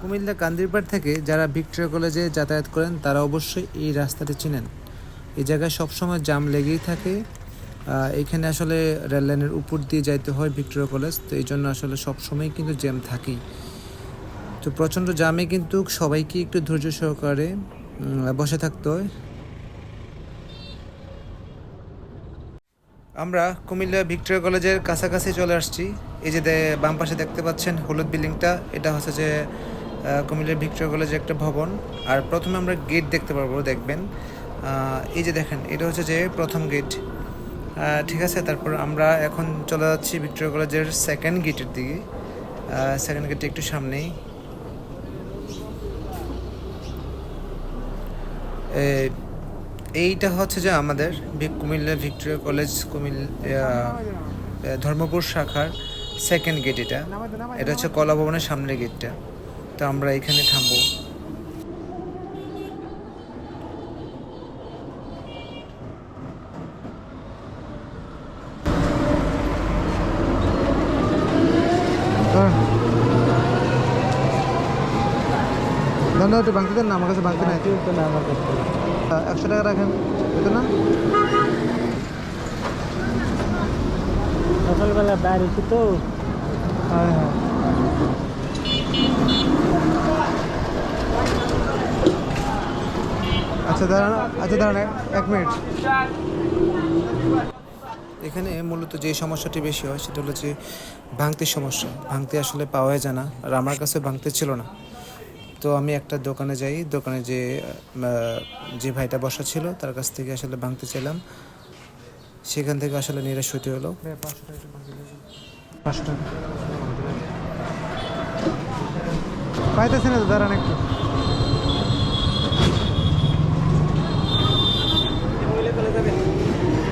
কুমিল্লা কান্দিরপাড় থেকে যারা ভিক্টোরিয়া কলেজে যাতায়াত করেন, তারা অবশ্যই এই রাস্তাটি চিনেন। এই জায়গায় সবসময় জাম লেগেই থাকে। এখানে আসলে রেল লাইনের উপর দিয়ে যাইতে হয় ভিক্টোরিয়া কলেজ, তো এই জন্য আসলে সবসময় কিন্তু জ্যাম থাকেই। তো প্রচণ্ড জামে কিন্তু সবাইকে একটু ধৈর্য সহকারে বসে থাকতে হয়। আমরা কুমিল্লা ভিক্টোরিয়া কলেজের কাছাকাছি চলে আসছি। এই যে বাম পাশে দেখতে পাচ্ছেন হলুদ বিল্ডিংটা, এটা হচ্ছে যে আহ, কুমিল্লা ভিক্টোরিয়া কলেজের একটা ভবন। আর প্রথমে আমরা গেট দেখতে পারব দেখবেন। এই যে দেখেন এটা হচ্ছে যে প্রথম গেট। ঠিক আছে তারপর আমরা এখন চলে যাচ্ছি ভিক্টোরিয়া কলেজের সেকেন্ড গেটের দিকে। সেকেন্ড গেটটা একটু সামনেই। এইটা হচ্ছে যে আমাদের কুমিল্লা ভিক্টোরিয়া কলেজ কুমিল্লা ধর্মপুর শাখার সেকেন্ড গেট এটা। এটা হচ্ছে কলা ভবনের সামনের গেটটা তো আমরা এখানে থামবো। বাংতি দেন না আমার কাছে নাই। একশো টাকা রাখেন বুঝতো না? সকালবেলা বাইরে তো হ্যাঁ হ্যাঁ। আচ্ছা দাঁড়ান আচ্ছা দাঁড়ান এক- এক মিনিট। এখানে মূলত যে সমস্যাটি বেশি হয় সেটা হলো যে ভাঙতির সমস্যা। ভাঙতি আসলে পাওয়া যায় না আর আমার কাছে ভাঙতি ছিল না। তো আমি একটা দোকানে যাই দোকানে যে যে ভাইটা বসা ছিল তার কাছ থেকে আসলে ভাঙতে চাইলাম। সেখান থেকে আসলে নিরাশ হতে হলো। পাঁচশো টাকা। পাইতেছি না তো দাঁড়ান একটু।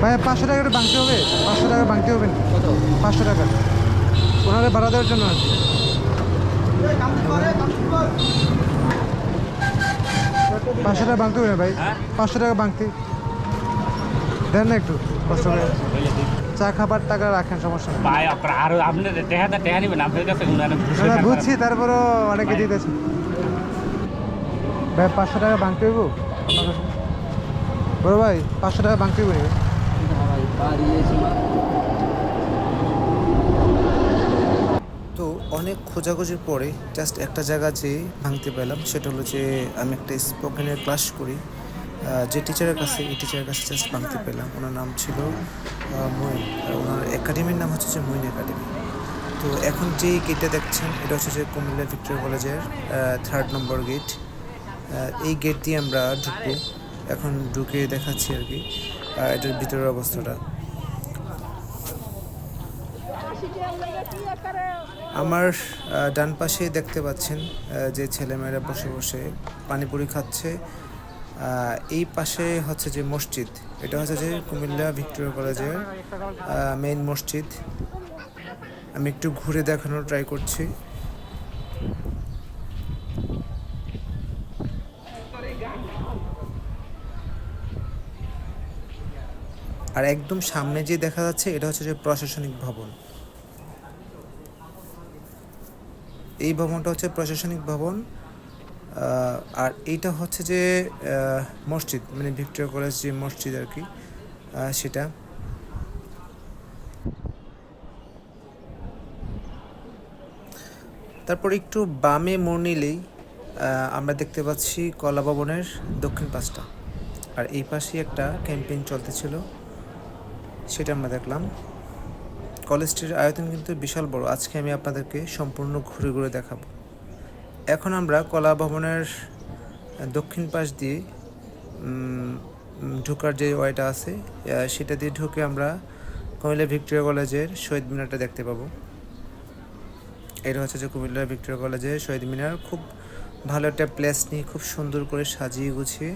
ভাই পাঁচশো টাকা একটু বাংতে হবে? পাঁচশো টাকা বাংতে হবে? কত পাঁচশো টাকা। ওনারা ভাড়া দেওয়ার জন্য কি। পাঁচশো টাকা বাংতে হবে না ভাই? পাঁচশো টাকা বাংতে দেন না একটু কষ্ট করে চা খাবার টাকা রাখেন সমস্যা নেই। ভাই আপনার আর আপনি টেহাটা টেহা নেবেন আপনার কাছে উনারা না, বুঝছি তারপরও অনেকে দিতেছে। ভাই পাঁচশো টাকা বাংতে হইব আপনার কাছে? বড় ভাই পাঁচশো টাকা বাংতে হইব? তো অনেক খোঁজাখুঁজির পরে জাস্ট একটা জায়গা যে ভাঙতে পেলাম সেটা হলো যে আমি একটা স্পোকেনের ক্লাস করি। যে টিচারের কাছে এই টিচারের কাছে জাস্ট ভাঙতে পেলাম। ওনার নাম ছিল মইন ওনার একাডেমির নাম হচ্ছে যে মইন একাডেমি তো এখন যে গেটটা দেখছেন, এটা হচ্ছে যে কুমিল্লা ভিক্টোরিয়া কলেজের থার্ড নম্বর গেট এই গেট দিয়ে আমরা ঢুকবো। এখন ঢুকে দেখাচ্ছি আর কি এটার ভিতরের অবস্থাটা। আমার ডান পাশে দেখতে পাচ্ছেন যে ছেলেমেয়েরা বসে বসে পানিপুরি খাচ্ছে। এই পাশে হচ্ছে যে মসজিদ। এটা হচ্ছে যে কুমিল্লা ভিক্টোরিয়া কলেজের মেইন মসজিদ। আমি একটু ঘুরে দেখানোর ট্রাই করছি। আর একদম সামনে যে দেখা যাচ্ছে, এটা হচ্ছে যে প্রশাসনিক ভবন। এই ভবনটা হচ্ছে প্রশাসনিক ভবন। আর এইটা হচ্ছে যে মসজিদ মানে ভিক্টোরিয়া কলেজ যে মসজিদ আর কি সেটা। তারপর একটু বামে মোড় নিলেই আমরা দেখতে পাচ্ছি কলা ভবনের দক্ষিণ পাশটা। আর এই পাশে একটা ক্যাম্পেইন চলতেছিল, সেটা আমরা দেখলাম। কলেজটির আয়তন কিন্তু বিশাল বড়। আজকে আমি আপনাদেরকে সম্পূর্ণ ঘুরে ঘুরে দেখাবো। এখন আমরা কলা ভবনের দক্ষিণ পাশ দিয়ে ঢোকার যে ওয়াইটা আছে সেটা দিয়ে ঢুকে আমরা কুমিল্লা ভিক্টোরিয়া কলেজের শহীদ মিনারটা দেখতে পাবো। এটা হচ্ছে যে কুমিল্লা ভিক্টোরিয়া কলেজের শহীদ মিনার। খুব ভালো একটা প্লেস নিয়ে খুব সুন্দর করে সাজিয়ে গুছিয়ে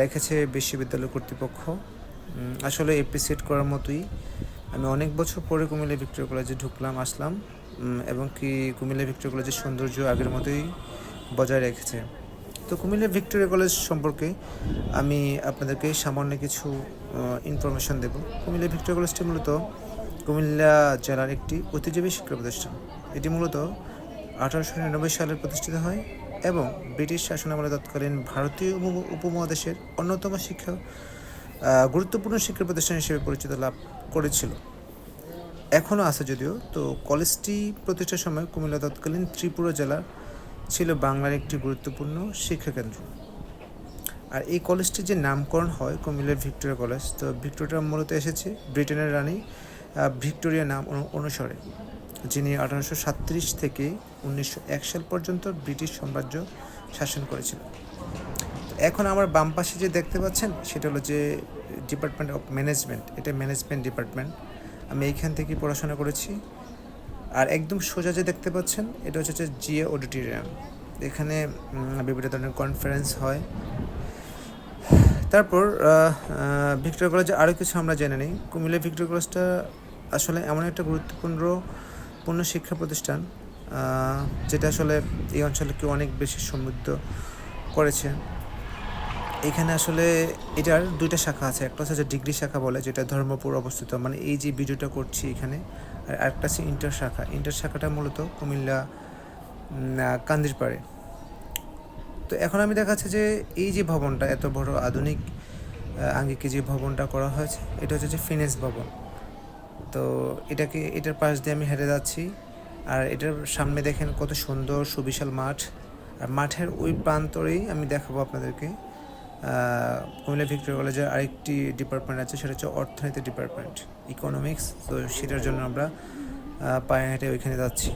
রেখেছে বিশ্ববিদ্যালয় কর্তৃপক্ষ। আসলে এপ্রিসিয়েট করার মতোই। আমি অনেক বছর পরে কুমিল্লা ভিক্টোরিয়া কলেজে ঢুকলাম, আসলাম। এবং কি কুমিল্লা ভিক্টোরিয়া কলেজের সৌন্দর্য আগের মতোই বজায় রেখেছে। তো কুমিল্লা ভিক্টোরিয়া কলেজ সম্পর্কে আমি আপনাদেরকে সামান্য কিছু ইনফরমেশন দেব। কুমিল্লা ভিক্টোরিয়া কলেজটি মূলত কুমিল্লা জেলার একটি ঐতিহ্যবাহী শিক্ষা প্রতিষ্ঠান। এটি মূলত আঠারোশো নিরানব্বই সালে প্রতিষ্ঠিত হয় এবং ব্রিটিশ শাসনামলে তৎকালীন ভারতীয় উপ- উপমহাদেশের অন্যতম শিক্ষা গুরুত্বপূর্ণ শিক্ষা প্রতিষ্ঠান হিসেবে পরিচিত লাভ করেছিল। এখনও আছে যদিও, তো কলেজটি প্রতিষ্ঠার সময় কুমিল্লা তৎকালীন ত্রিপুরা জেলার ছিল বাংলার একটি গুরুত্বপূর্ণ শিক্ষাকেন্দ্র। আর এই কলেজটির যে নামকরণ হয় কুমিল্লার ভিক্টোরিয়া কলেজ, তো ভিক্টোরিয়া মূলত এসেছে ব্রিটেনের রানী ভিক্টোরিয়া নাম অনু- অনুসারে, যিনি আঠারোশো সাতত্রিশ থেকে উনিশশো এক সাল পর্যন্ত ব্রিটিশ সাম্রাজ্য শাসন করেছিলেন। এখন আমার বাম পাশে যে দেখতে পাচ্ছেন, সেটা হলো যে ডিপার্টমেন্ট অফ ম্যানেজমেন্ট এটা ম্যানেজমেন্ট ডিপার্টমেন্ট আমি এইখান থেকে পড়াশোনা করেছি। আর একদম সোজা যে দেখতে পাচ্ছেন, এটা হচ্ছে জিএ অডিটোরিয়াম। এখানে বিভিন্ন ধরনের কনফারেন্স হয়। তারপর ভিক্টোরিয়া কলেজে আরও কিছু আমরা জেনে নিই। কুমিল্লা ভিক্টোরিয়া কলেজটা আসলে এমন একটা গুরুত্বপূর্ণ, পূর্ণ শিক্ষা প্রতিষ্ঠান যেটা আসলে এই অঞ্চলকে অনেক বেশি সমৃদ্ধ করেছে। এখানে আসলে এটার দুইটা শাখা আছে। একটা হচ্ছে ডিগ্রি শাখা বলে, যেটা ধর্মপুর অবস্থিত। মানে এই যে ভিডিওটা করছি এখানে, আর আরেকটা আছে ইন্টার শাখা। ইন্টার শাখাটা মূলত কুমিল্লা কান্দিরপাড়ে। তো এখন আমি দেখাচ্ছি যে এই যে ভবনটা, এত বড় আধুনিক আঙ্গিকে যে ভবনটা করা হয়েছে, এটা হচ্ছে যে ফিনেস ভবন। তো এটাকে, এটার পাশ দিয়ে আমি হেঁটে যাচ্ছি, আর এটার সামনে দেখেন কত সুন্দর সুবিশাল মাঠ। আর মাঠের ওই প্রান্তরেই আমি দেখাবো আপনাদেরকে কুমিল্লা ভিক্টোরিয়া কলেজের আরেকটি ডিপার্টমেন্ট আছে, সেটা হচ্ছে অর্থনীতি ডিপার্টমেন্ট ইকোনমিক্স তো সেটার জন্য আমরা পায়ে হেঁটে ওইখানে যাচ্ছি।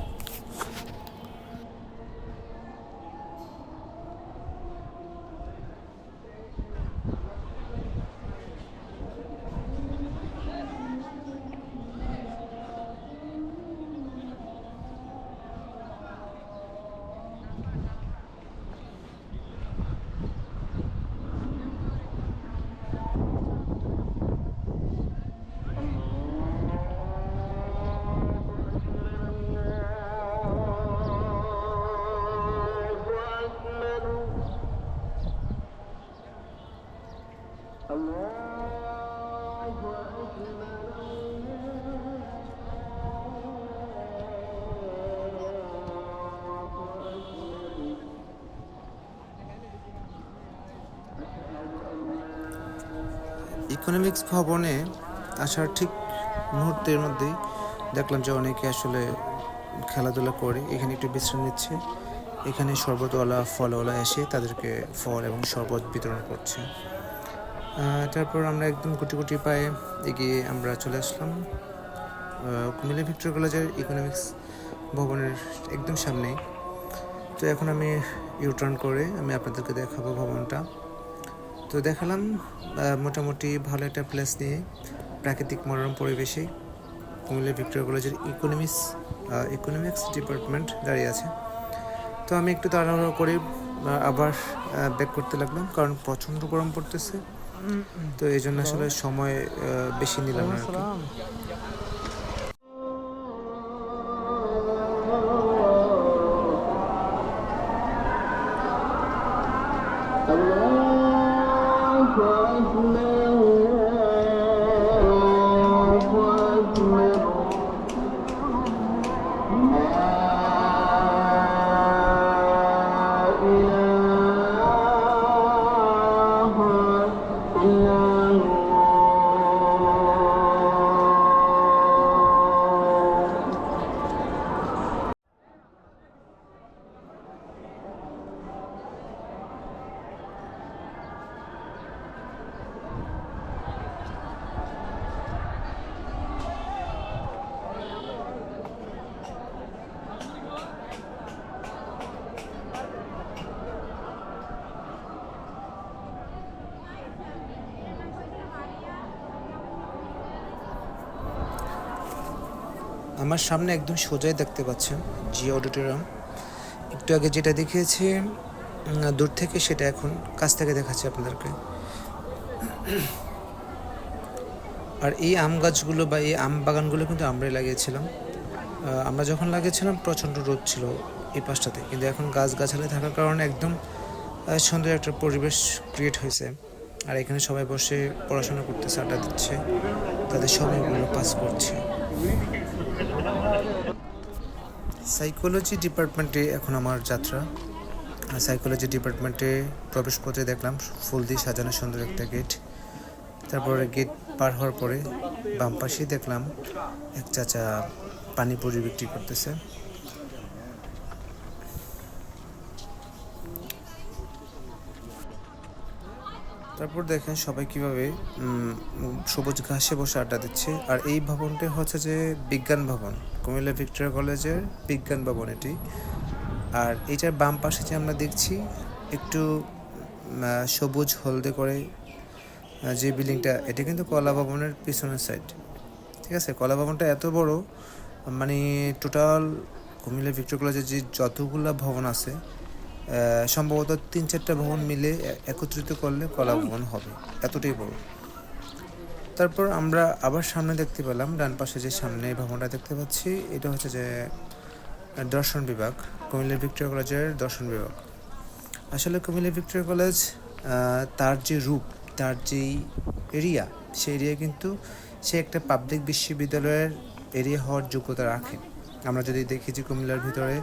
ইকোনমিক্স ভবনে আসার ঠিক মুহূর্তের মধ্যেই দেখলাম যে অনেকে আসলে খেলাধুলা করে। এখানে একটু বিশ্রাম নিচ্ছে। এখানে শরবতওয়ালা, ফলওয়ালা এসে তাদেরকে ফল এবং শরবত বিতরণ করছে। তারপর আমরা একদম গুটি গুটি পায়ে এগিয়ে আমরা চলে আসলাম। কুমিল্লা ভিক্টোরিয়া কলেজের ইকোনমিক্স ভবনের একদম সামনেই। তো এখন আমি ইউটার্ন করে আমি আপনাদেরকে দেখাবো ভবনটা। তো দেখালাম মোটামুটি ভালো একটা প্লেস নিয়ে প্রাকৃতিক মনোরম পরিবেশে কুমিল্লা ভিক্টোরিয়া কলেজের ইকোনমিক্স ইকোনমিক্স ডিপার্টমেন্ট দাঁড়িয়ে আছে। তো আমি একটু তাড়াহুড়ো করে আবার ব্যাক করতে লাগলাম কারণ প্রচণ্ড গরম পড়তেছে। তো এই জন্য আসলে সময় বেশি নিলাম না আমার সামনে একদম সোজাই দেখতে পাচ্ছেন জি অডিটোরিয়াম। একটু আগে যেটা দেখিয়েছি দূর থেকে সেটা এখন কাছ থেকে দেখাচ্ছি আপনাদেরকে। আর এই আম গাছগুলো বা এই আম বাগানগুলো কিন্তু আমরাই লাগিয়েছিলাম। আমরা যখন লাগিয়েছিলাম, প্রচণ্ড রোদ ছিল এই পাশটাতে। কিন্তু এখন গাছ গাছালি থাকার কারণে একদম সুন্দর একটা পরিবেশ ক্রিয়েট হয়েছে। আর এখানে সবাই বসে পড়াশোনা করতে আড্ডা দিচ্ছে। তাদের সময়গুলো পাস করছে। সাইকোলজি ডিপার্টমেন্টে এখন আমার যাত্রা। সাইকোলজি ডিপার্টমেন্টে প্রবেশ পথে দেখলাম ফুল দিয়ে সাজানো সুন্দর একটা গেট তারপরে গেট পার হওয়ার পরে বাম পাশেই দেখলাম এক চাচা পানিপুরি বিক্রি করতেছে। তারপর দেখেন সবাই কীভাবে সবুজ ঘাসে বসে আড্ডা দিচ্ছে। আর এই ভবনটি হচ্ছে যে বিজ্ঞান ভবন, কুমিল্লা ভিক্টোরিয়া কলেজের বিজ্ঞান ভবন এটি। আর এটার বাম পাশে যে আমরা দেখছি, একটু সবুজ হলদে করে যে বিল্ডিংটা, এটা কিন্তু কলা ভবনের পিছনের সাইড ঠিক আছে? কলা ভবনটা এত বড় মানে টোটাল কুমিল্লা ভিক্টোরিয়া কলেজের যে যতগুলা ভবন আছে সম্ভবত তিন চারটা ভবন মিলে একত্রিত করলে কলা ভবন হবে। এতটাই বড়। তারপর আমরা আবার সামনে দেখতে পেলাম, ডান পাশে যে সামনে ভবনটা দেখতে পাচ্ছি, এটা হচ্ছে যে দর্শন বিভাগ কুমিল্লা ভিক্টোরিয়া কলেজের দর্শন বিভাগ। আসলে কুমিল্লা ভিক্টোরিয়া কলেজ তার যে রূপ, তার যেই এরিয়া, সেই এরিয়া কিন্তু সে একটা পাবলিক বিশ্ববিদ্যালয়ের এরিয়া হওয়ার যোগ্যতা রাখে। আমরা যদি দেখি যে কুমিল্লার ভিতরে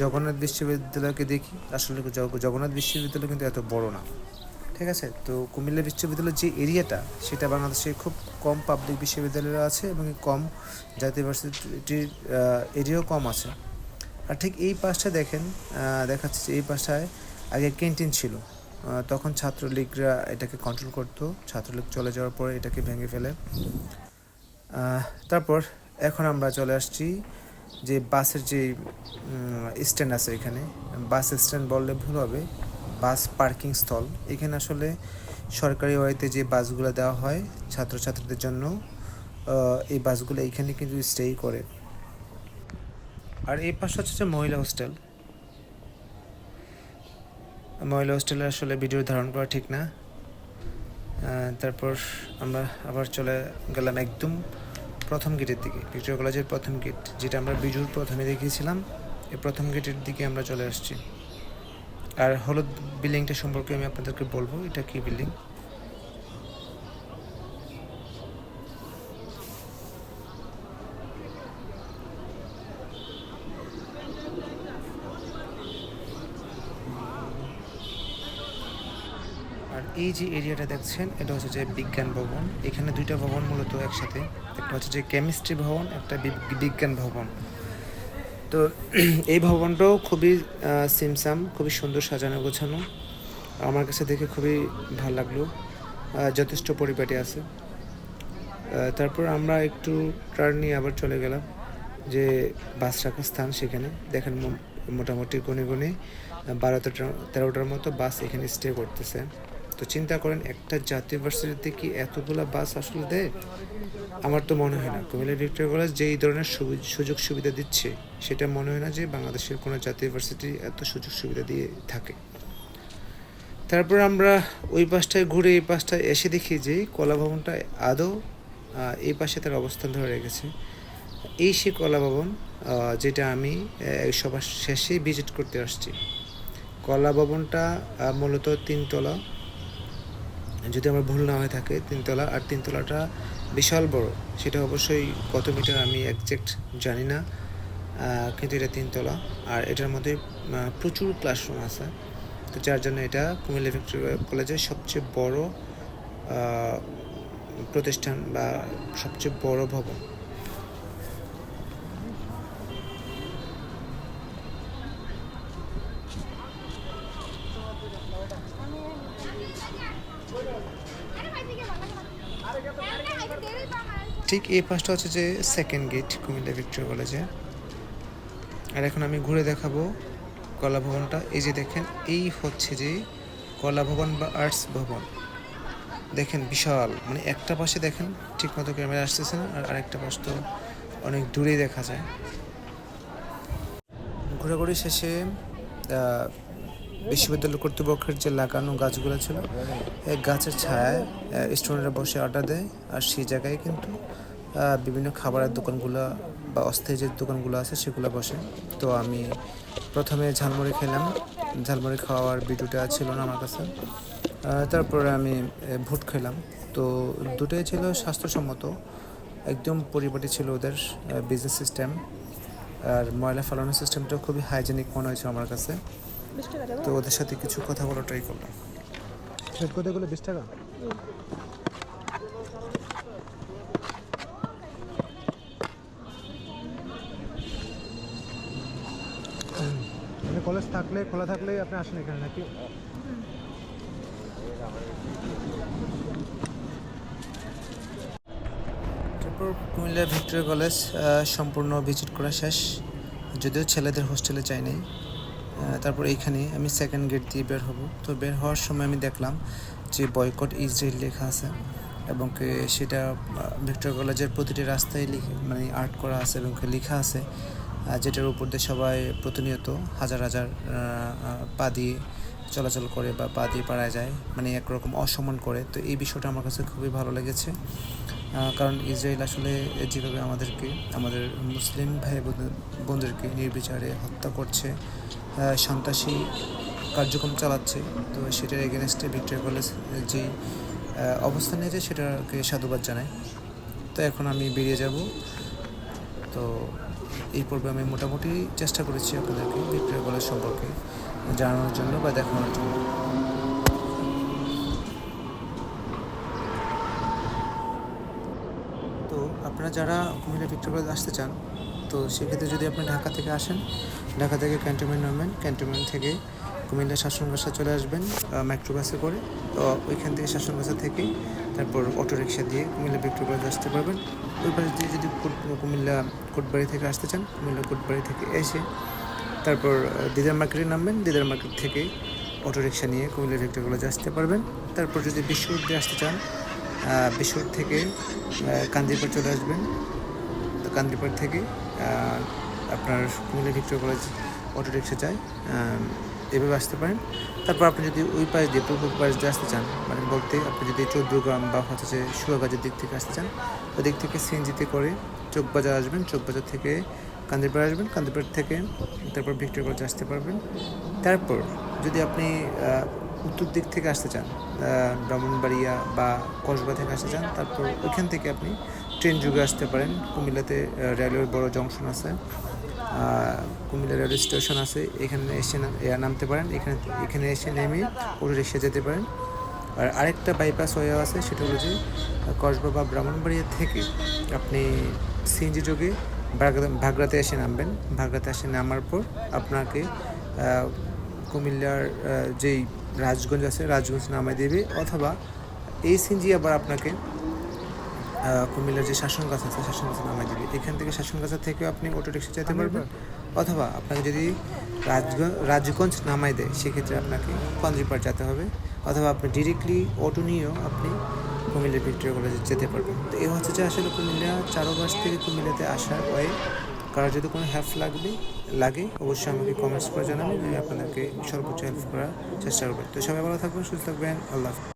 জগন্নাথ বিশ্ববিদ্যালয়কে দেখি, আসলে জগন্নাথ বিশ্ববিদ্যালয় কিন্তু এত বড় না। ঠিক আছে? তো কুমিল্লা বিশ্ববিদ্যালয়ের যে এরিয়াটা, সেটা বাংলাদেশে খুব কম পাবলিক বিশ্ববিদ্যালয় আছে এবং কম জাতীয় ভার্সিটির এরিয়াও কম আছে। আর ঠিক এই পাশটা দেখেন দেখাচ্ছে যে এই পাশটায় আগে ক্যান্টিন ছিল। তখন ছাত্রলীগরা এটাকে কন্ট্রোল করতো। ছাত্রলীগ চলে যাওয়ার পরে এটাকে ভেঙে ফেলে। তারপর এখন আমরা চলে আসছি যে বাসের যে স্ট্যান্ড আছে এখানে, বাস স্ট্যান্ড বললে ভুল হবে, বাস পার্কিং স্থল এখানে আসলে সরকারি ওয়াইতে যে বাসগুলো দেওয়া হয় ছাত্রছাত্রীদের জন্য এই বাসগুলো এইখানে কিন্তু স্টেই করে। আর এই পাশে হচ্ছে যে মহিলা হোস্টেল মহিলা হোস্টেলে আসলে ভিডিও ধারণ করা ঠিক না। তারপর আমরা আবার চলে গেলাম একদম প্রথম গেটের দিকে, ভিক্টোরিয়া কলেজের প্রথম গেট, যেটা আমরা বিজুর প্রথমে দেখিয়েছিলাম। এই প্রথম গেটের দিকে আমরা চলে আসছি। আর হলুদ বিল্ডিংটা সম্পর্কে আমি আপনাদেরকে বলব, এটা কি বিল্ডিং আর এই যে এরিয়াটা দেখছেন, এটা হচ্ছে যে বিজ্ঞান ভবন। এখানে দুইটা ভবন মূলত একসাথে। একটা হচ্ছে যে কেমিস্ট্রি ভবন, একটা বিজ্ঞান ভবন। তো এই ভবনটাও খুবই সিমসাম, খুবই সুন্দর সাজানো গোছানো। আমার কাছে দেখে খুবই ভালো লাগল। যথেষ্ট পরিপাটি আছে। তারপর আমরা একটু টার্ন নিয়ে আবার চলে গেলাম, যে বাস রাখার স্থান সেখানে। দেখেন মোটামুটি গনে গনে বারো তেরো- তেরোটার মতো বাস এখানে স্টে করতেছে। তো চিন্তা করেন, একটা জাতীয় ভার্সিটিতে কি এতগুলো বাস আসলে দেয়? আমার তো মনে হয় না। কুমিল্লা ভিক্টোরিয়া কলেজ যে এই ধরনের সুযোগ সুবিধা দিচ্ছে, সেটা মনে হয় না যে বাংলাদেশের কোনো জাতীয় ভার্সিটি এত সুযোগ সুবিধা দিয়ে থাকে। তারপর আমরা ওই পাশটায় ঘুরে এই পাশটায় এসে দেখি যে কলা ভবনটা আদৌ এই পাশে তার অবস্থান ধরে রেখেছে। এই সে কলা ভবন যেটা আমি সবার শেষে ভিজিট করতে আসছি। কলা ভবনটা মূলত তিনতলা। যদি আমার ভুল না হয়ে থাকে, তিনতলা, আর তিনতলাটা বিশাল বড়। সেটা অবশ্যই কত মিটার আমি একজ্যাক্ট জানি না কিন্তু এটা তিনতলা। আর এটার মধ্যে প্রচুর ক্লাসরুম আছে। তো যার জন্য এটা কুমিল্লা ভিক্টোরিয়া কলেজের সবচেয়ে বড় প্রতিষ্ঠান বা সবচেয়ে বড় ভবন। ঠিক এই পাশটা হচ্ছে যে সেকেন্ড গেট কুমিল্লা ভিক্টোরিয়া কলেজে আর এখন আমি ঘুরে দেখাবো কলা ভবনটা এই যে দেখেন, এই হচ্ছে যে কলা ভবন বা আর্টস ভবন। দেখেন বিশাল মানে একটা পাশে দেখেন ঠিক মতো ক্যামেরা আসতেছে না, আর আরেকটা পাশ তো অনেক দূরেই দেখা যায়। ঘোরাঘুরি শেষে বিশ্ববিদ্যালয় কর্তৃপক্ষের যে লাগানো গাছগুলো ছিল, এই গাছের ছায়ায় স্টুডেন্টরা বসে আড্ডা দেয়, আর সেই জায়গায় কিন্তু বিভিন্ন খাবারের দোকানগুলো বা অস্থায়ী যে দোকানগুলো আছে সেগুলো বসে। তো আমি প্রথমে ঝালমুড়ি খেলাম। ঝালমুড়ি খাওয়ার ভিডিওটা ছিল না আমার কাছে। তারপরে আমি ভুট খেলাম। তো দুটোই ছিল স্বাস্থ্যসম্মত। একদম পরিপাটি ছিল ওদের বিজনেস সিস্টেম আর ময়লা ফেলানোর সিস্টেমটাও খুবই হাইজেনিক মনে হয়েছে আমার কাছে। তো ওদের সাথে কিছু কথা বলা ট্রাই করলাম। সেট করতে গেলে বিশ টাকা? মানে কলেজ থাকলে খোলা থাকলে আপনি আসেন এখানে নাকি? তারপর কুমিল্লা ভিক্টোরিয়া কলেজ সম্পূর্ণ ভিজিট করা শেষ। যদিও ছেলেদের হোস্টেলে চাই নাই তারপর এইখানে আমি সেকেন্ড গেট দিয়ে বের হব। তো বের হওয়ার সময় আমি দেখলাম যে বয়কট ইসরায়েল লেখা আছে এবং সেটা আহ, ভিক্টোরিয়া কলেজের প্রতিটি রাস্তায় লিখে মানে আর্ট করা আছে এবং লেখা আছে যেটার উপর দিয়ে সবাই প্রতিনিয়ত হাজার হাজার পা দিয়ে চলাচল করে বা পা দিয়ে পাড়ায় যায় মানে একরকম অসম্মান করে। তো এই বিষয়টা আমার কাছে খুবই ভালো লেগেছে। কারণ ইসরায়েল আসলে যেভাবে আমাদেরকে, আমাদের মুসলিম ভাই বোন- বোনদেরকে নির্বিচারে হত্যা করছে সন্ত্রাসী কার্যক্রম চালাচ্ছে, তো সেটার এগেনস্টে ভিক্টোরিয়া কলেজ যে অবস্থান নিয়েছে সেটাকে সাধুবাদ জানাই তো এখন আমি বেরিয়ে যাব। তো এই পর্বে আমি মোটামুটি চেষ্টা করেছি আপনাদেরকে ভিক্টোরিয়া কলেজ সম্পর্কে জানানোর জন্য বা দেখানোর জন্য তো আপনারা যারা কুমিল্লা ভিক্টোরিয়া কলেজ আসতে চান, তো সেক্ষেত্রে যদি আপনি ঢাকা থেকে আসেন, ঢাকা থেকে ক্যান্টনমেন্ট নামবেন, ক্যান্টনমেন্ট থেকে কুমিল্লা শাসনগাছা চলে আসবেন মেট্রো বাসে করে, তো ওইখান থেকে শাসনগাছা থেকে তারপর অটো রিক্সা দিয়ে কুমিল্লা ভিক্টোরিয়া কলেজ আসতে পারবেন। ওই পাশ দিয়ে যদি কুমিল্লা কোটবাড়ি থেকে আসতে চান, কুমিল্লা কোটবাড়ি থেকে এসে তারপর দিদার মার্কেটে নামবেন, দিদার মার্কেট থেকে অটো রিক্সা নিয়ে কুমিল্লা ভিক্টোরিয়া কলেজ আসতে পারবেন। তারপর যদি বিশ্বরোড আসতে চান আহ, বিশ্বরোড থেকে আহ, কান্দিরপাড় চলে আসবেন। তো কান্দিরপাড় থেকে আপনার Comilla Victoria college auto rickshaw যায় এভাবে আসতে পারেন। তারপর আপনি যদি ওই পাশ দিয়ে পূর্ব পাশ দিয়ে আসতে চান মানে বলতে আপনি যদি চৌদ্দগ্রাম বা হচ্ছে সুয়াগাজের দিক থেকে আসতে চান ওই দিক থেকে সিএনজিতে করে চোখবাজার আসবেন। চোখবাজার থেকে কান্দিরপাড় আসবেন। কান্দিরপাড় থেকে তারপর ভিক্টোরিয়া কলেজ আসতে পারবেন। তারপর যদি আপনি উত্তর দিক থেকে আসতে চান ব্রাহ্মণবাড়িয়া বা কসবা থেকে আসতে চান, তারপর ওইখান থেকে আপনি ট্রেন যুগে আসতে পারেন। কুমিল্লাতে রেলওয়ের বড় জংশন আছে কুমিল্লা রেলওয়ে স্টেশন আছে, এখানে এসে নামতে পারেন। এখানে এখানে এসে নেমে অটো রিক্সা যেতে পারেন। আর আরেকটা বাইপাস হয়ে আছে, সেটা হলো যে, কসবা বা ব্রাহ্মণবাড়িয়া থেকে আপনি সিএনজি যোগে ভাগরা- ভাগরাতে এসে নামবেন। ভাগরাতে এসে নামার পর আপনাকে কুমিল্লার যেই রাজগঞ্জ আছে রাজগঞ্জ নামায় দেবে অথবা এই সিএনজি আবার আপনাকে কুমিল্লার যে শাসন গাছ আছে শাসন গাছে নামাই দিবে এখান থেকে শাসন গাছা থেকেও আপনি অটো রিক্সা যেতে পারবেন। অথবা আপনাকে যদি রাজগঞ্জ রাজগঞ্জ নামাই দেয় সেক্ষেত্রে আপনাকে কন্দ্রিপাড় যেতে হবে অথবা আপনি ডিরেক্টলি অটো নিয়েও আপনি কুমিল্লা ভিক্টোরিয়া কলেজে যেতে পারবেন। তো এই হচ্ছে যে আসলে কুমিল্লা চারোপাশ থেকে কুমিল্লাতে আসার ওয়ে কারও যদি কোনো হেল্প লাগবে, লাগে, অবশ্যই আমাকে কমেন্টস করে জানাবেন, আমি আপনাদেরকে সর্বোচ্চ হেল্প করার চেষ্টা করবেন তো সবাই ভালো থাকবেন, সুস্থ থাকবেন, আল্লাহ।